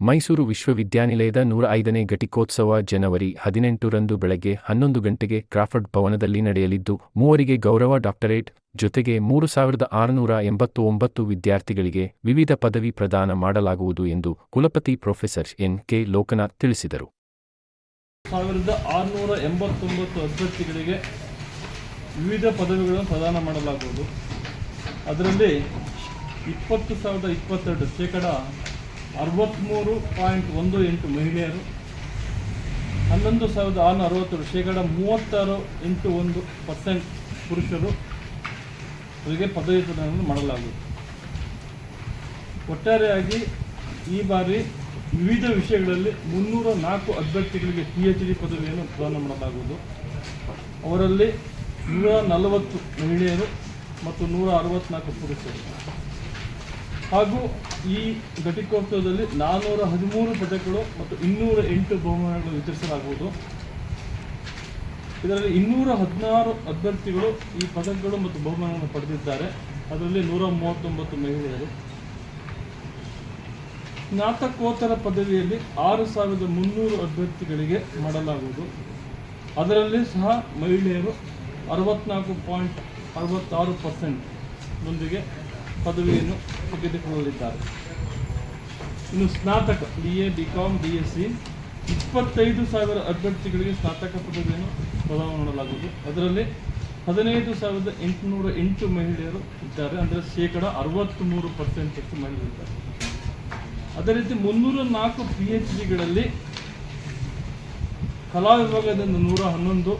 ಮೈಸೂರು ವಿಶ್ವವಿದ್ಯಾನಿಲಯದ ನೂರ ಐದನೇ ಘಟಿಕೋತ್ಸವ ಜನವರಿ ಹದಿನೆಂಟರಂದು ಬೆಳಗ್ಗೆ ಹನ್ನೊಂದು ಗಂಟೆಗೆ ಕ್ರಾಫರ್ಡ್ ಭವನದಲ್ಲಿ ನಡೆಯಲಿದ್ದು, ಮೂವರಿಗೆ ಗೌರವ ಡಾಕ್ಟರೇಟ್ ಜೊತೆಗೆ ಮೂರು ಸಾವಿರದ ಆರುನೂರ ಎಂಬತ್ತು ಒಂಬತ್ತು ವಿದ್ಯಾರ್ಥಿಗಳಿಗೆ ವಿವಿಧ ಪದವಿ ಪ್ರದಾನ ಮಾಡಲಾಗುವುದು ಎಂದು ಕುಲಪತಿ ಪ್ರೊಫೆಸರ್ ಎನ್ ಕೆ ಲೋಕನಾಥ್ ತಿಳಿಸಿದರು. ಸಾವಿರದ ಆರುನೂರ ವಿವಿಧ ಪದವಿಗಳನ್ನು ಪ್ರದಾನ ಮಾಡಲಾಗುವುದು. ಅದರಲ್ಲಿ ಇಪ್ಪತ್ತು ಸಾವಿರದ ಇಪ್ಪತ್ತೆರಡು ಶೇಕಡ ಅರವತ್ತ್ಮೂರು ಪಾಯಿಂಟ್ ಒಂದು ಎಂಟು ಮಹಿಳೆಯರು, ಹನ್ನೊಂದು ಸಾವಿರದ ಆರುನೂರ ಅರವತ್ತೆರಡು ಶೇಕಡ ಮೂವತ್ತಾರು ಎಂಟು ಒಂದು ಪರ್ಸೆಂಟ್ ಪುರುಷರು ಅವರಿಗೆ ಪದವಿ ಪ್ರದಾನ ಮಾಡಲಾಗುವುದು. ಒಟ್ಟಾರೆಯಾಗಿ ಈ ಬಾರಿ ವಿವಿಧ ವಿಷಯಗಳಲ್ಲಿ ಮುನ್ನೂರ ನಾಲ್ಕು ಅಭ್ಯರ್ಥಿಗಳಿಗೆ ಪಿ ಎಚ್ ಡಿ ಪದವಿಯನ್ನು ಪ್ರದಾನ ಮಾಡಲಾಗುವುದು. ಅವರಲ್ಲಿ ನೂರ ನಲವತ್ತು ಮಹಿಳೆಯರು ಮತ್ತು ನೂರ ಅರವತ್ತ್ನಾಲ್ಕು ಪುರುಷರು. ಹಾಗೂ ಈ ಘಟಿಕೋತ್ಸವದಲ್ಲಿ ನಾನ್ನೂರ ಹದಿಮೂರು ಪದಕಗಳು ಮತ್ತು ಇನ್ನೂರ ಎಂಟು ಬಹುಮಾನಗಳು ವಿತರಿಸಲಾಗುವುದು. ಇದರಲ್ಲಿ ಇನ್ನೂರ ಹದಿನಾರು ಅಭ್ಯರ್ಥಿಗಳು ಈ ಪದಕಗಳು ಮತ್ತು ಬಹುಮಾನಗಳನ್ನು ಪಡೆದಿದ್ದಾರೆ. ಅದರಲ್ಲಿ ನೂರ ಮೂವತ್ತೊಂಬತ್ತು ಮಹಿಳೆಯರು. ಸ್ನಾತಕೋತ್ತರ ಪದವಿಯಲ್ಲಿ ಆರು ಸಾವಿರದ ಮುನ್ನೂರು ಅಭ್ಯರ್ಥಿಗಳಿಗೆ ಮಾಡಲಾಗುವುದು. ಅದರಲ್ಲಿ ಸಹ ಮಹಿಳೆಯರು ಅರವತ್ನಾಲ್ಕು ಪಾಯಿಂಟ್ ಅರವತ್ತಾರು ಪರ್ಸೆಂಟ್ನೊಂದಿಗೆ ಪದವಿಯನ್ನು ತೆಗೆದುಕೊಳ್ಳಲಿದ್ದಾರೆ. ಇನ್ನು ಸ್ನಾತಕ B A B com B S C ಇಪ್ಪತ್ತೈದು ಸಾವಿರ ಅಭ್ಯರ್ಥಿಗಳಿಗೆ ಸ್ನಾತಕ ಪದವಿಯನ್ನು ಪ್ರದಾನ ಮಾಡಲಾಗುವುದು. ಅದರಲ್ಲಿ ಹದಿನೈದು ಸಾವಿರದ ಎಂಟುನೂರ ಎಂಟು ಮಹಿಳೆಯರು ಇದ್ದಾರೆ. ಅಂದರೆ ಶೇಕಡ ಅರವತ್ತ್ಮೂರು ಪರ್ಸೆಂಟಷ್ಟು ಮಹಿಳೆಯರು ಇದ್ದಾರೆ. ಅದೇ ರೀತಿ ಮುನ್ನೂರ ನಾಲ್ಕು ಪಿ ಎಚ್ ಡಿಗಳಲ್ಲಿ ಕಲಾ ವಿಭಾಗದಿಂದ ನೂರ ಹನ್ನೊಂದು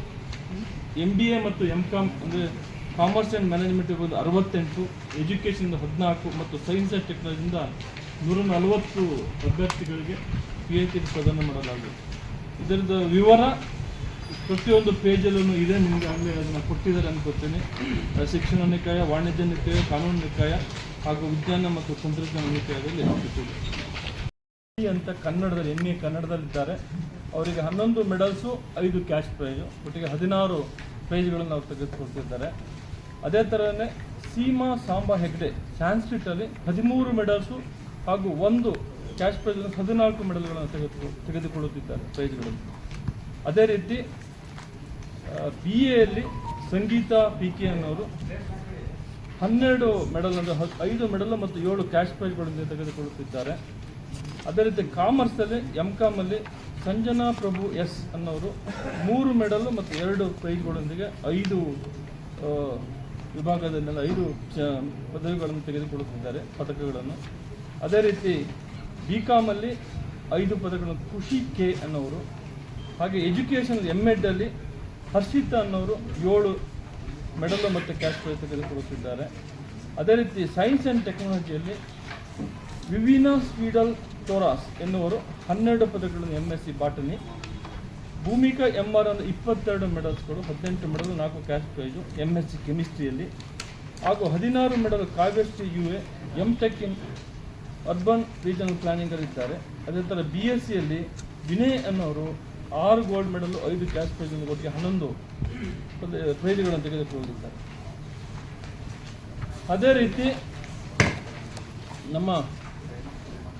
ಎಂ ಬಿ ಎ ಮತ್ತು ಎಂ ಕಾಮ್ ಅಂದರೆ ಕಾಮರ್ಸ್ ಆ್ಯಂಡ್ ಮ್ಯಾನೇಜ್ಮೆಂಟ್ ಇರ್ಬೋದು ಅರವತ್ತೆಂಟು, ಎಜುಕೇಷನ್ ಹದಿನಾಲ್ಕು ಮತ್ತು ಸೈನ್ಸ್ ಆ್ಯಂಡ್ ಟೆಕ್ನಾಲಜಿಯಿಂದ ನೂರ ನಲವತ್ತು ಅಭ್ಯರ್ಥಿಗಳಿಗೆ ಪಿ ಎಚ್ ಡಿ ಪ್ರದಾನ ಮಾಡಲಾಗಿದೆ. ಇದರದ ವಿವರ ಪ್ರತಿಯೊಂದು ಪೇಜಲ್ಲೂ ಇದೆ. ನಿಮಗೆ ಆಗಲೇ ಅದನ್ನು ಕೊಟ್ಟಿದ್ದಾರೆ ಅನ್ಕೋತೇನೆ ಶಿಕ್ಷಣ ನಿಕಾಯ, ವಾಣಿಜ್ಯ ನಿಕಾಯ, ಕಾನೂನು ನಿಕಾಯ ಹಾಗೂ ವಿಜ್ಞಾನ ಮತ್ತು ತಂತ್ರಜ್ಞಾನ ನಿಕಾಯದಲ್ಲಿ ಅಂತ ಕನ್ನಡದಲ್ಲಿ ಎಂ ಎ ಕನ್ನಡದಲ್ಲಿದ್ದಾರೆ. ಅವರಿಗೆ ಹನ್ನೊಂದು ಮೆಡಲ್ಸು, ಐದು ಕ್ಯಾಶ್ ಪ್ರೈಜು, ಒಟ್ಟಿಗೆ ಹದಿನಾರು ಪ್ರೈಜ್ಗಳನ್ನು ಅವ್ರು ತೆಗೆದುಕೊಳ್ತಿದ್ದಾರೆ ಅದೇ ಥರನೇ ಸೀಮಾ ಸಾಂಬಾ ಹೆಗ್ಡೆ ಸ್ಯಾನ್ಸ್ಕ್ರಿಟಲ್ಲಿ ಹದಿಮೂರು ಮೆಡಲ್ಸು ಹಾಗೂ ಒಂದು ಕ್ಯಾಶ್ ಪ್ರೈಜ್ ಹದಿನಾಲ್ಕು ಮೆಡಲ್ಗಳನ್ನು ತೆಗೆದು ತೆಗೆದುಕೊಳ್ಳುತ್ತಿದ್ದಾರೆ ಪ್ರೈಸ್ಗಳನ್ನು ಅದೇ ರೀತಿ ಬಿ ಎಯಲ್ಲಿ ಸಂಗೀತ ಪಿ ಕೆ ಅನ್ನೋರು ಹನ್ನೆರಡು ಮೆಡಲ್ ಅಂದರೆ ಐದು ಮೆಡಲ್ ಮತ್ತು ಏಳು ಕ್ಯಾಶ್ ಪ್ರೈಸ್ಗಳನ್ನು ತೆಗೆದುಕೊಳ್ಳುತ್ತಿದ್ದಾರೆ. ಅದೇ ರೀತಿ ಕಾಮರ್ಸಲ್ಲಿ ಎಂ ಕಾಮಲ್ಲಿ ಸಂಜನಾ ಪ್ರಭು ಎಸ್ ಅನ್ನೋರು ಮೂರು ಮೆಡಲ್ ಮತ್ತು ಎರಡು ಪ್ರೈಜ್ಗಳೊಂದಿಗೆ ಐದು ವಿಭಾಗದಲ್ಲೆಲ್ಲ ಐದು ಪದವಿಗಳನ್ನು ತೆಗೆದುಕೊಳ್ಳುತ್ತಿದ್ದಾರೆ, ಪದಕಗಳನ್ನು. ಅದೇ ರೀತಿ ಬಿ ಕಾಮಲ್ಲಿ ಐದು ಪದಕಗಳನ್ನು, ಖುಷಿ ಕೆ ಅನ್ನೋರು, ಹಾಗೆ ಎಜುಕೇಷನ್ ಎಂ ಎಡ್ಡಲ್ಲಿ ಹರ್ಷಿತಾ ಅನ್ನೋರು ಏಳು ಮೆಡಲ್ ಮತ್ತು ಕ್ಯಾಶ್ ಪ್ರೈಸ್ ತೆಗೆದುಕೊಳ್ಳುತ್ತಿದ್ದಾರೆ. ಅದೇ ರೀತಿ ಸೈನ್ಸ್ ಆ್ಯಂಡ್ ಟೆಕ್ನಾಲಜಿಯಲ್ಲಿ ವಿವಿನಾ ಸ್ವೀಡಲ್ ಟೋರಾಸ್ ಎನ್ನುವರು ಹನ್ನೆರಡು ಪದಗಳನ್ನು M S C botany Bhoomika M R ಅಂದರೆ ಇಪ್ಪತ್ತೆರಡು ಮೆಡಲ್ಸ್ಗಳು, ಹದಿನೆಂಟು ಮೆಡಲ್, ನಾಲ್ಕು cash prize M S C ಕೆಮಿಸ್ಟ್ರಿಯಲ್ಲಿ. ಹಾಗೂ ಹದಿನಾರು medal Kavyashree U A M tech in urban regional ಪ್ಲಾನಿಂಗಲ್ಲಿದ್ದಾರೆ ಅದೇ ಥರ ಬಿ ಎಸ್ ಸಿಯಲ್ಲಿ ವಿನಯ್ ಅನ್ನೋರು ಆರು ಗೋಲ್ಡ್ ಮೆಡಲ್, ಐದು ಕ್ಯಾಶ್ ಪ್ರೈಜನ್ನು ಒಟ್ಟಿಗೆ ಹನ್ನೊಂದು ಪ್ರೈಜ್ಗಳನ್ನು ತೆಗೆದುಕೊಂಡಿದ್ದಾರೆ ಅದೇ ರೀತಿ ನಮ್ಮ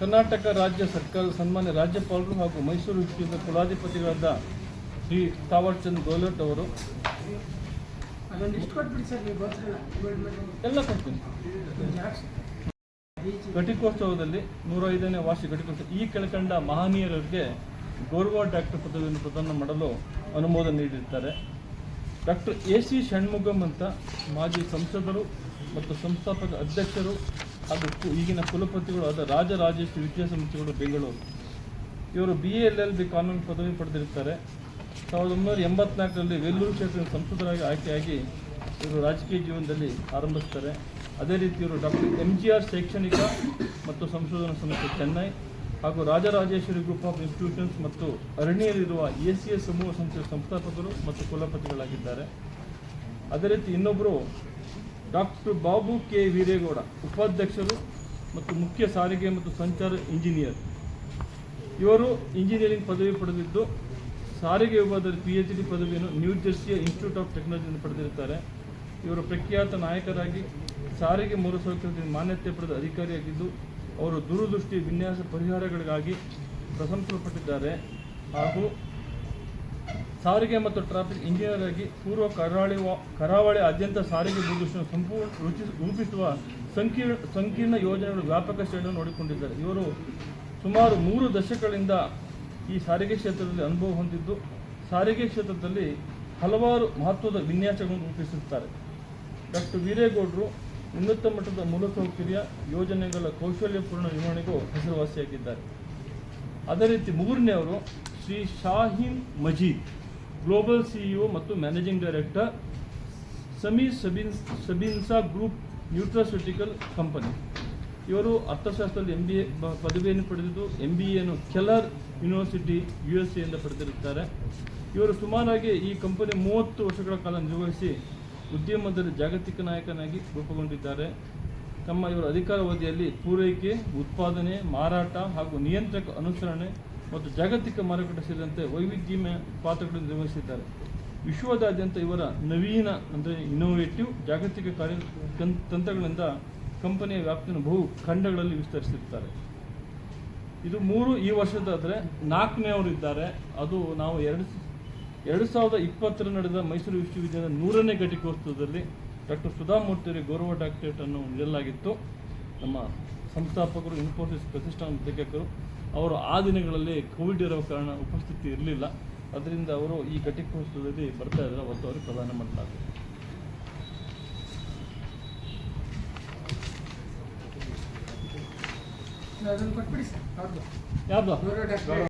ಕರ್ನಾಟಕ ರಾಜ್ಯ ಸರ್ಕಾರ ಸನ್ಮಾನ್ಯ ರಾಜ್ಯಪಾಲರು ಹಾಗೂ ಮೈಸೂರು ವಿಶ್ವವಿದ್ಯಾಲಯದ ಕುಲಾಧಿಪತಿಗಳಾದ ಶ್ರೀ ತಾವರ್ಚಂದ್ ಗೋಲಟ್ ಅವರು. ಎಲ್ಲ ಕೊಡ್ತೀನಿ. ಘಟಿಕೋತ್ಸವದಲ್ಲಿ ನೂರ ಐದನೇ ವಾರ್ಷಿಕ ಘಟಿಕೋತ್ಸವ. ಈ ಕೆಳಕಂಡ ಮಹನೀಯರಿಗೆ ಗೌರವ ಡಾಕ್ಟರ್ ಪದವಿಯನ್ನು ಪ್ರದಾನ ಮಾಡಲು ಅನುಮೋದನೆ ನೀಡಿರ್ತಾರೆ ಡಾಕ್ಟರ್ ಎ ಸಿ ಷಣ್ಮುಗಂ ಅಂತ ಮಾಜಿ ಸಂಸದರು ಮತ್ತು ಸಂಸ್ಥಾಪಕ ಅಧ್ಯಕ್ಷರು ಕು- ಈಗಿನ ಕುಲಪತಿಗಳು ಆದ ರಾಜರಾಜೇಶ್ವರಿ ವಿದ್ಯಾಸಂಸ್ಥೆಗಳು, ಬೆಂಗಳೂರು. ಇವರು ಬಿ ಎಲ್ ಎಲ್ ಬಿ ಕಾನೂನು ಪದವಿ ಪಡೆದಿರ್ತಾರೆ ಸಾವಿರದ ಒಂಬೈನೂರ ಎಂಬತ್ನಾಲ್ಕರಲ್ಲಿ ವೆಲ್ಲೂರು ಕ್ಷೇತ್ರದ ಸಂಸದರಾಗಿ ಆಯ್ಕೆಯಾಗಿ ಇವರು ರಾಜಕೀಯ ಜೀವನದಲ್ಲಿ ಆರಂಭಿಸ್ತಾರೆ ಅದೇ ರೀತಿ ಇವರು ಡಾಕ್ಟರ್ ಎಂ ಜಿ ಆರ್ ಶೈಕ್ಷಣಿಕ ಮತ್ತು ಸಂಶೋಧನಾ ಸಂಸ್ಥೆ ಚೆನ್ನೈ ಹಾಗೂ ರಾಜರಾಜೇಶ್ವರಿ ಗ್ರೂಪ್ ಆಫ್ ಇನ್ಸ್ಟಿಟ್ಯೂಷನ್ಸ್ ಮತ್ತು ಅರಣ್ಯಲ್ಲಿರುವ ಎ ಸಿ ಎಸ್ ಸಮೂಹ ಸಂಸ್ಥೆಯ ಸಂಸ್ಥಾಪಕರು ಮತ್ತು ಕುಲಪತಿಗಳಾಗಿದ್ದಾರೆ. ಅದೇ ರೀತಿ ಇನ್ನೊಬ್ಬರು ಡಾಕ್ಟರ್ ಬಾಬು ಕೆ ವೀರೇಗೌಡ, ಉಪಾಧ್ಯಕ್ಷರು ಮತ್ತು ಮುಖ್ಯ ಸಾರಿಗೆ ಮತ್ತು ಸಂಚಾರ ಇಂಜಿನಿಯರ್. ಇವರು ಇಂಜಿನಿಯರಿಂಗ್ ಪದವಿ ಪಡೆದಿದ್ದು, ಸಾರಿಗೆ ವಿಭಾಗದಲ್ಲಿ ಪಿ ಎಚ್ ಡಿ ಪದವಿಯನ್ನು ನ್ಯೂ ಜರ್ಸಿಯ ಇನ್ಸ್ಟಿಟ್ಯೂಟ್ ಆಫ್ ಟೆಕ್ನಾಲಜಿಯಿಂದ ಪಡೆದಿರುತ್ತಾರೆ. ಇವರು ಪ್ರಖ್ಯಾತ ನಾಯಕರಾಗಿ ಸಾರಿಗೆ ಮೂಲಸೌಕರ್ಯದಿಂದ ಮಾನ್ಯತೆ ಪಡೆದ ಅಧಿಕಾರಿಯಾಗಿದ್ದು, ಅವರು ದೂರದೃಷ್ಟಿ ವಿನ್ಯಾಸ ಪರಿಹಾರಗಳಿಗಾಗಿ ಪ್ರಶಂಸಲ್ಪಟ್ಟಿದ್ದಾರೆ ಹಾಗೂ ಸಾರಿಗೆ ಮತ್ತು ಟ್ರಾಫಿಕ್ ಇಂಜಿನಿಯರ್ ಆಗಿ ಪೂರ್ವ ಕರಾವಳಿ ಕರಾವಳಿ ಆದ್ಯಂತ ಸಾರಿಗೆ ಭೂದೃಶ್ಯ ಸಂಪೂರ್ಣ ರೂಪಿಸುವ ಸಂಕೀರ್ಣ ಸಂಕೀರ್ಣ ಯೋಜನೆಗಳು ವ್ಯಾಪಕ ಶ್ರೇಣಿಯನ್ನು ನೋಡಿಕೊಂಡಿದ್ದಾರೆ. ಇವರು ಸುಮಾರು ಮೂರು ದಶಕಗಳಿಂದ ಈ ಸಾರಿಗೆ ಕ್ಷೇತ್ರದಲ್ಲಿ ಅನುಭವ ಹೊಂದಿದ್ದು, ಸಾರಿಗೆ ಕ್ಷೇತ್ರದಲ್ಲಿ ಹಲವಾರು ಮಹತ್ವದ ವಿನ್ಯಾಸಗಳನ್ನು ರೂಪಿಸುತ್ತಾರೆ. ಡಾಕ್ಟರ್ ವೀರೇಗೌಡರು ಉನ್ನತ ಮಟ್ಟದ ಮೂಲಸೌಕರ್ಯ ಯೋಜನೆಗಳ ಕೌಶಲ್ಯಪೂರ್ಣ ನಿರ್ವಹಣೆಗೂ ಹೆಸರುವಾಸಿಯಾಗಿದ್ದಾರೆ. ಅದೇ ರೀತಿ ಮೂರನೇ ಅವರು ಶ್ರೀ ಶಾಹೀನ್ ಮಜೀದ್. ಗ್ಲೋಬಲ್ ಸಿಇಒ ಮತ್ತು managing director Sami Sabin Sabinsa group nutraceutical company ಇವರು ಅರ್ಥಶಾಸ್ತ್ರದಲ್ಲಿ ಎಂ ಬಿ ಎ ಪದವಿಯನ್ನು ಪಡೆದಿದ್ದು ಎಂ ಬಿ ಎನ್ನು ಕೆಲರ್ ಯೂನಿವರ್ಸಿಟಿ ಯು ಎಸ್ ಎಯಿಂದ ಪಡೆದಿರುತ್ತಾರೆ. ಇವರು ಸುಮಾರಾಗಿ ಈ ಕಂಪನಿ ಮೂವತ್ತು ವರ್ಷಗಳ ಕಾಲ ನಿರ್ವಹಿಸಿ ಉದ್ಯಮದಲ್ಲಿ ಜಾಗತಿಕ ನಾಯಕನಾಗಿ ರೂಪುಗೊಂಡಿದ್ದಾರೆ. ತಮ್ಮ ಇವರ ಅಧಿಕಾರಾವಧಿಯಲ್ಲಿ ಪೂರೈಕೆ, ಉತ್ಪಾದನೆ, ಮಾರಾಟ ಹಾಗೂ ನಿಯಂತ್ರಕ ಅನುಸರಣೆ ಮತ್ತು ಜಾಗತಿಕ ಮಾರುಕಟ್ಟೆ ಸೇರಿದಂತೆ ವೈವಿಧ್ಯಮಯ ಪಾತ್ರಗಳನ್ನು ನಿರ್ವಹಿಸಿದ್ದಾರೆ. ವಿಶ್ವದಾದ್ಯಂತ ಇವರ ನವೀನ, ಅಂದರೆ ಇನ್ನೋವೇಟಿವ್ ಜಾಗತಿಕ ಕಾರ್ಯ ತಂತ್ರಗಳಿಂದ ಕಂಪನಿಯ ವ್ಯಾಪ್ತಿಯನ್ನು ಬಹು ಖಂಡಗಳಲ್ಲಿ ವಿಸ್ತರಿಸಿರ್ತಾರೆ ಇದು ಮೂರು ಈ ವರ್ಷದಾದರೆ ಇದ್ದಾರೆ. ಅದು ನಾವು ಎರಡು ಎರಡು ಸಾವಿರದ ಇಪ್ಪತ್ತರ ನಡೆದ ಮೈಸೂರು ವಿಶ್ವವಿದ್ಯಾಲಯದ ನೂರನೇ ಘಟಿಕೋತ್ಸವದಲ್ಲಿ ಡಾಕ್ಟರ್ ಸುಧಾಮೂರ್ತಿಯವರಿಗೆ ಗೌರವ ಡಾಕ್ಟರೇಟ್ ಅನ್ನು ನೀಡಲಾಗಿತ್ತು. ನಮ್ಮ ಸಂಸ್ಥಾಪಕರು, ಇನ್ಫೋಸಿಸ್ ಪ್ರತಿಷ್ಠಾನ ಲೇಖಕರು ಅವರು ಆ ದಿನಗಳಲ್ಲಿ ಕೋವಿಡ್ ಇರೋ ಕಾರಣ ಉಪಸ್ಥಿತಿ ಇರಲಿಲ್ಲ. ಅದರಿಂದ ಅವರು ಈ ಘಟಿಕೋತ್ಸವದಲ್ಲಿ ಬರ್ತಾ ಇದ್ದಾರೆ. ಅವತ್ತು ಅವರು ಪ್ರದಾನ ಮಾಡಲಾಗುತ್ತೆ ಯಾರ್ದು?